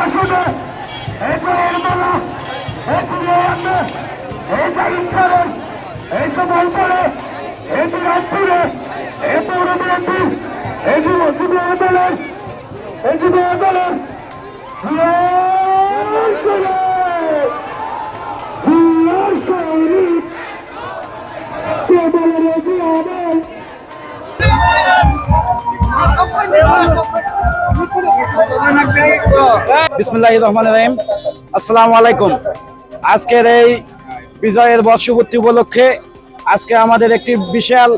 এই ছয়ের মালা ছুড়ে আনবে এই জাহিদ খানের এই সময় করে এই রাজপুরে এই পৌর বিএনপি এই যুব যুব আন্দোলন এই যুব আন্দোলন লাল রহমান রহিম। আসসালামু আজকের এই বিজয়ের বর্ষপূর্তি উপলক্ষে আজকে আমাদের একটি বিশাল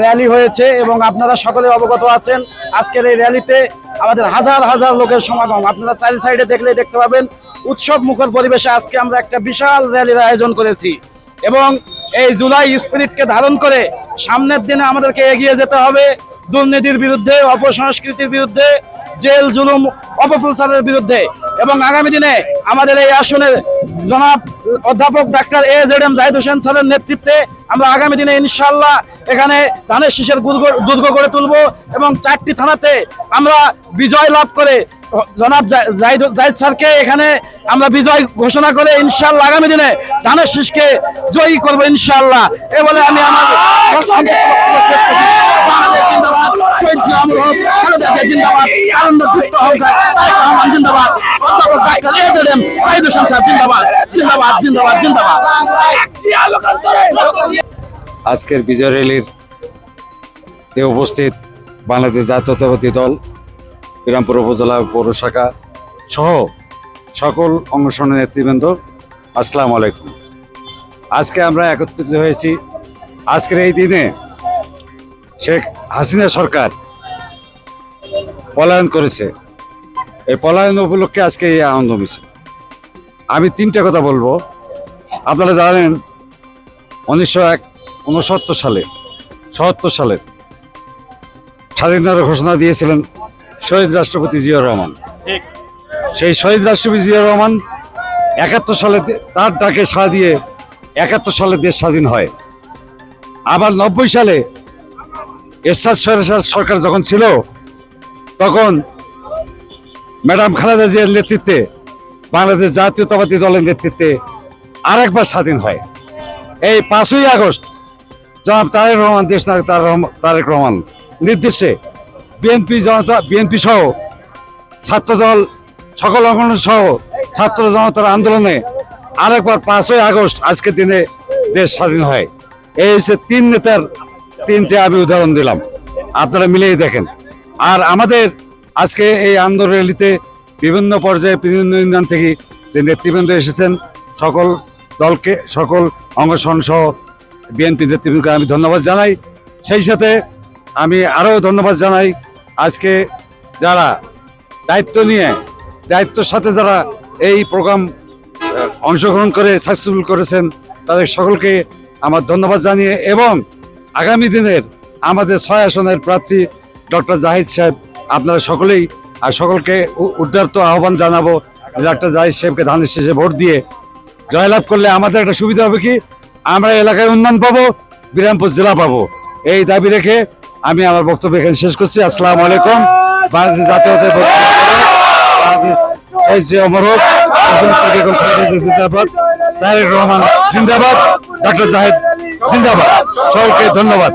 র্যালি হয়েছে এবং আপনারা সকলে অবগত আছেন। আজকের এই র্যালিতে আমাদের হাজার হাজার লোকের সমাগম। আপনারা চারি সাইডে দেখলে দেখতে পাবেন, উৎসব মুখর পরিবেশে আজকে আমরা একটা বিশাল র্যালির আয়োজন করেছি এবং এই জুলাই স্পিরিটকে ধারণ করে সামনের দিনে আমাদেরকে এগিয়ে যেতে হবে। দুর্নীতির বিরুদ্ধে, অপসংস্কৃতির বিরুদ্ধে, জেল, জুলুম, অপপ্রচারের বিরুদ্ধে। এবং আগামী দিনে আমাদের এই আসনের জনাব অধ্যাপক doctor A Z M Zahid Hossain স্যারের নেতৃত্বে আমরা আগামী দিনে ইনশাল্লাহ এখানে ধানের শীষের দুর্গ করে তুলব এবং চারটি থানাতে আমরা বিজয় লাভ করে, জনাব জাহিদ জাহিদ স্যারকে এখানে আমরা বিজয় ঘোষণা করে ইনশাল্লাহ আগামী দিনে ধানের শীষকে জয়ী করব ইনশাল্লাহ এ বলে আমি আমার শহীদ জিয়া অমর খালেদা জিয়া জিন্দাবাদ আনন্দ যুক্ত হোক তারেক রহমান জিন্দাবাদ অধ্যাপক doctor A Z Hossain sir জিন্দাবাদ জিন্দাবাদ জিন্দাবাদ জিন্দাবাদ আজকের বিজয় র্যালির এ উপস্থিত বাংলাদেশ জাতীয়তাবাদী দল বিরামপুর উপজেলা পৌর শাখা সহ সকল অংশনের নেতৃবৃন্দ আসসালামু আলাইকুম। আজকে আমরা একত্রিত হয়েছি। আজকের এই দিনে শেখ হাসিনা সরকার পলায়ন করেছে। এই পলায়ন উপলক্ষে আজকে এই আনন্দ মিছিল আমি তিনটা কথা বলব। আপনারা জানেন উনিশশো এক উনসত্তর সালে সত্তর সালে স্বাধীনতার ঘোষণা দিয়েছিলেন শহীদ রাষ্ট্রপতি জিয়া রহমান। সেই শহীদ রাষ্ট্রপতি জিয়া রহমান একাত্তর সালে তার ডাকে সাড়া দিয়ে একাত্তর সালে দেশ স্বাধীন হয়। আবার নব্বই সালে এরশাদ সরকার যখন ছিল, তখন ম্যাডাম খালেদা জিয়ার নেতৃত্বে বাংলাদেশ জাতীয়তাবাদী দলের নেতৃত্বে আরেকবার স্বাধীন হয়। এই পাঁচই আগস্ট জনাব তারেক রহমান, দেশ নায়ক তারেক রহমান নির্দেশে বিএনপি জনতা, বিএনপি সহ ছাত্রদল, সকল অঙ্গন সহ ছাত্র জনতার আন্দোলনে আরেকবার পাঁচই আগস্ট আজকের দিনে দেশ স্বাধীন হয়। এই হচ্ছে তিন নেতার তিনটে আমি উদাহরণ দিলাম। আপনারা মিলেই দেখেন। আর আমাদের আজকে এই আন্দোলন র্যালিতে বিভিন্ন পর্যায়ে বিভিন্ন ইউনিয়ন থেকে যে নেতৃবৃন্দ এসেছেন, সকল দলকে, সকল অঙ্গসন সহ বিএনপি নেতৃবৃন্দকে আমি ধন্যবাদ জানাই। সেই সাথে আমি আরও ধন্যবাদ জানাই আজকে যারা দায়িত্ব নিয়ে, দায়িত্বর সাথে যারা এই প্রোগ্রাম অংশগ্রহণ করে সাকসেসফুল করেছেন, তাদের সকলকে আমার ধন্যবাদ জানিয়ে এবং আগামী দিনের আমাদের ছয় আসনের প্রার্থী ডক্টর জাহিদ সাহেব আপনারা সকলেই, আর সকলকে উদ্ধার্ত আহ্বান জানাব ডক্টর জাহিদ সাহেবকে ধানের শেষে ভোট দিয়ে। জয়লাভ করলে আমাদের একটা সুবিধা হবে কি? আমরা এলাকায় উন্নয়ন পাবো, বিরামপুর জেলা পাবো। এই দাবি রেখে আমি আমার বক্তব্য এখানে শেষ করছি। আসসালামু আলাইকুম। রহমান জিন্দাবাদ ডক্টর জাহেদ জিন্দাবাদ। সবাইকে ধন্যবাদ।